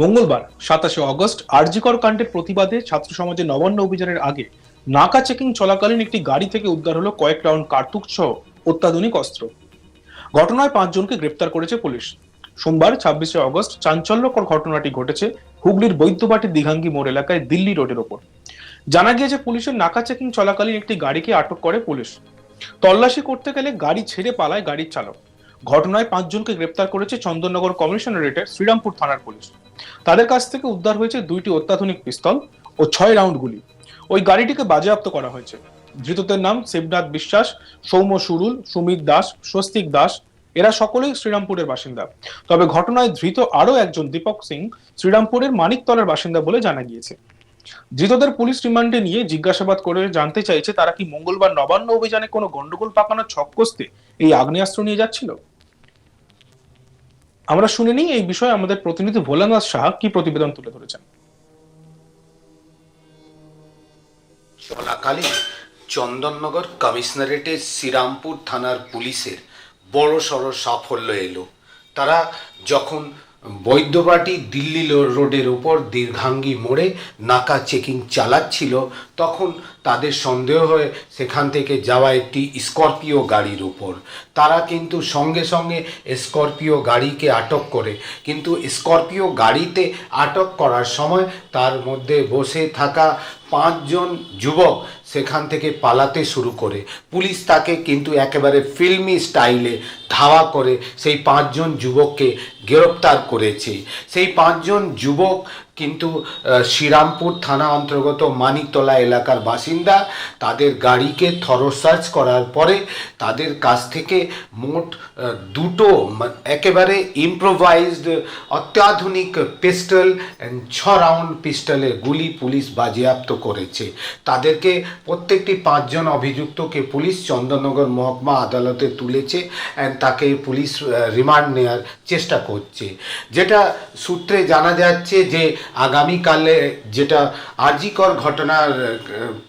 মঙ্গলবার, সাতাশে অগস্ট, আরজিকর কাণ্ডের প্রতিবাদে ছাত্র সমাজের নবান্ন অভিযানের আগে নাকা চেকিং চলাকালীন একটি গাড়ি থেকে উদ্ধার হলো কয়েক রাউন্ড কার্তুক সহ অত্যাধুনিক অস্ত্র। ঘটনায় পাঁচজনকে গ্রেপ্তার করেছে পুলিশ। সোমবার, ছাব্বিশে অগস্ট, চাঞ্চল্যকর ঘটনাটি ঘটেছে হুগলির বৈদ্যবাটি দিঘাঙ্গি মোড় এলাকায় দিল্লি রোডের ওপর। জানা গিয়েছে, পুলিশের নাকা চেকিং চলাকালীন একটি গাড়িকে আটক করে পুলিশ। তল্লাশি করতে গেলে গাড়ি ছেড়ে পালায় গাড়ির চালক। ঘটনায় পাঁচজনকে গ্রেপ্তার করেছে চন্দননগর কমিশনারেটের শ্রীরামপুর থানার পুলিশ। তাদের কাছ থেকে উদ্ধার হয়েছে দুইটি অত্যাধুনিক পিস্তল ও ছয় রাউন্ড গুলি। ওই গাড়িটিকে বাজেয়াপ্ত করা হয়েছে। ধৃতদের নাম শিবনাথ বিশ্বাস, সৌম্য সুরুল, সুমিত দাস, স্বস্তিক দাস, এরা সকলেই শ্রীরামপুরের বাসিন্দা। তবে ঘটনায় ধৃত আরও একজন দীপক সিং শ্রীরামপুরের মানিকতলার বাসিন্দা বলে জানা গিয়েছে। ধৃতদের পুলিশ রিমান্ডে নিয়ে জিজ্ঞাসাবাদ করে জানতে চাইছে তারা কি মঙ্গলবার নবান্ন অভিযানে কোনো গন্ডগোল পাকানোর ছক কষতে এই আগ্নেয়াস্ত্র নিয়ে যাচ্ছিল? আমরা শুনে নিই এই বিষয়ে আমাদের প্রতিনিধি ভোলানাথ সাহা কি প্রতিবেদন তুলে ধরেছেন। চলাকালীন চন্দননগর কমিশনারেটের শ্রীরামপুর থানার পুলিশের বড় সড় সাফল্য এলো। তারা যখন বৈদ্যবাটি দিল্লি রোডের ওপর দীর্ঘাঙ্গি মোড়ে নাকা চেকিং চালাচ্ছিল তখন তাদের সন্দেহ হয়ে সেখান থেকে যাওয়া একটি স্করপিও গাড়ির উপর। তারা কিন্তু সঙ্গে সঙ্গে স্করপিও গাড়িকে আটক করে। কিন্তু স্করপিও গাড়িতে আটক করার সময় তার মধ্যে বসে থাকা পাঁচজন যুবক সেখান থেকে পালাতে শুরু করে। পুলিশ তাকে কিন্তু একেবারে ফিল্মি স্টাইলে ধাওয়া করে সেই পাঁচজন যুবককে গ্রেপ্তার করেছে। সেই পাঁচজন যুবক কিন্তু শ্রীরামপুর থানা অন্তর্গত মানিকতলা এলাকার বাসিন্দা তাদের গাড়িকে থরসার্চ করার পরে তাদের কাছ থেকে মোট দুটো একেবারে ইম্প্রোভাইজড অত্যাধুনিক পিস্টল ছ রাউন্ড পিস্টলের গুলি পুলিশ বাজেয়াপ্ত করেছে। তাদেরকে প্রত্যেকটি পাঁচজন অভিযুক্তকে পুলিশ চন্দননগর মহকুমা আদালতে তুলেছে অ্যান্ড তাকে পুলিশ রিমান্ড নেওয়ার চেষ্টা করছে। যেটা সূত্রে জানা যাচ্ছে যে আগামীকালে যেটা আর্জিকর ঘটনার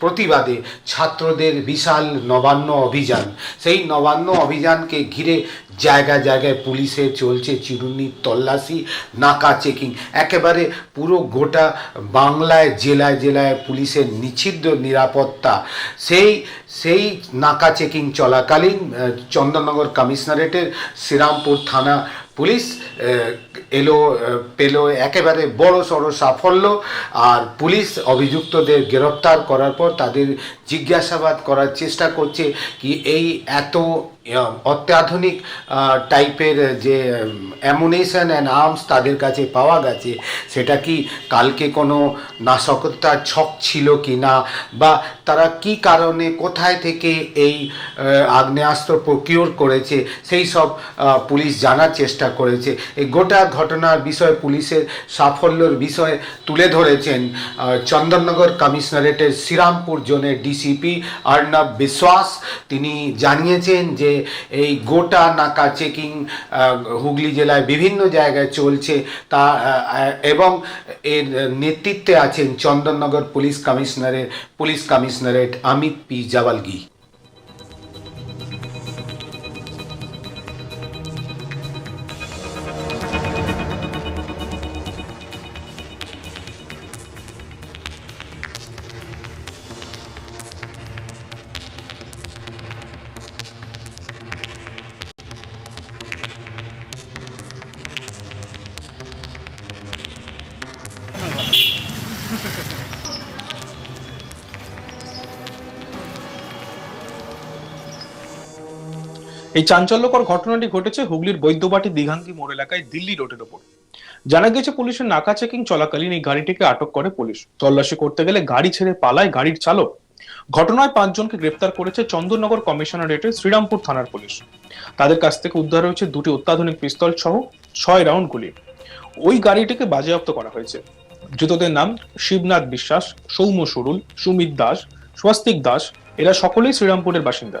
প্রতিবাদে ছাত্রদের বিশাল নবান্ন অভিযান। সেই নবান্ন অভিযানকে ঘিরে জায়গায় জায়গায় পুলিশের চলছে চিরুনি, তল্লাশি, নাকা চেকিং। একেবারে পুরো গোটা বাংলায়, জেলায় জেলায় পুলিশের নিষিদ্ধ নিরাপত্তা। সেই সেই নাকা চেকিং চলাকালীন চন্দননগর কমিশনারেটের শ্রীরামপুর থানা পুলিশ এলো পেল একেবারে বড় সড়ো সাফল্য আর পুলিশ অভিযুক্তদের গ্রেপ্তার করার পর তাদের জিজ্ঞাসাবাদ করার চেষ্টা করছে কি এই এত অত্যাধুনিক টাইপের যে অ্যামুনেশন অ্যান্ড আর্মস তাদের কাছে পাওয়া গেছে, সেটা কি কালকে কোনো নাশকতার ছক ছিল কি না? বা তারা কি কারণে কোথায় থেকে এই আগ্নেয়াস্ত্র প্রকিওর করেছে? সেই সব পুলিশ জানার চেষ্টা করেছে। এই গোটা ঘটনার বিষয়ে পুলিশের সাফল্যের বিষয়ে তুলে ধরেছেন চন্দননগর কমিশনারেটের শ্রীরামপুর জোনের ডিসিপি অর্ণব বিশ্বাস। তিনি জানিয়েছেন যে এই গোটা নাকা চেকিং হুগলি জেলায় বিভিন্ন জায়গায় চলছে। তা এবং এর নেতৃত্বে আছেন চন্দননগর পুলিশ কমিশনারের, police commissionerate Amit P Jawalgi. এই চাঞ্চল্যকর ঘটনাটি ঘটেছে হুগলির বৈদ্যবাটি দিঘাঙ্গি মোড় এলাকায় দিল্লি রোডের ওপর। জানা গেছে পুলিশের নাকা চেকিং চলাকালীন এই গাড়িটিকে আটক করে পুলিশ। তল্লাশি করতে গেলে গাড়ি ছেড়ে পালায় গাড়ির চালক। ঘটনায় পাঁচজনকে গ্রেপ্তার করেছে চন্দননগর কমিশনারেটের শ্রীরামপুর থানার পুলিশ। তাদের কাছ থেকে উদ্ধার হয়েছে দুটি অত্যাধুনিক পিস্তল সহ ছয় রাউন্ড গুলি। ওই গাড়িটিকে বাজেয়াপ্ত করা হয়েছে। ধৃতদের নাম শিবনাথ বিশ্বাস, সৌম্য সুরুল, সুমিত দাস, স্বস্তিক দাস, এরা সকলেই শ্রীরামপুরের বাসিন্দা।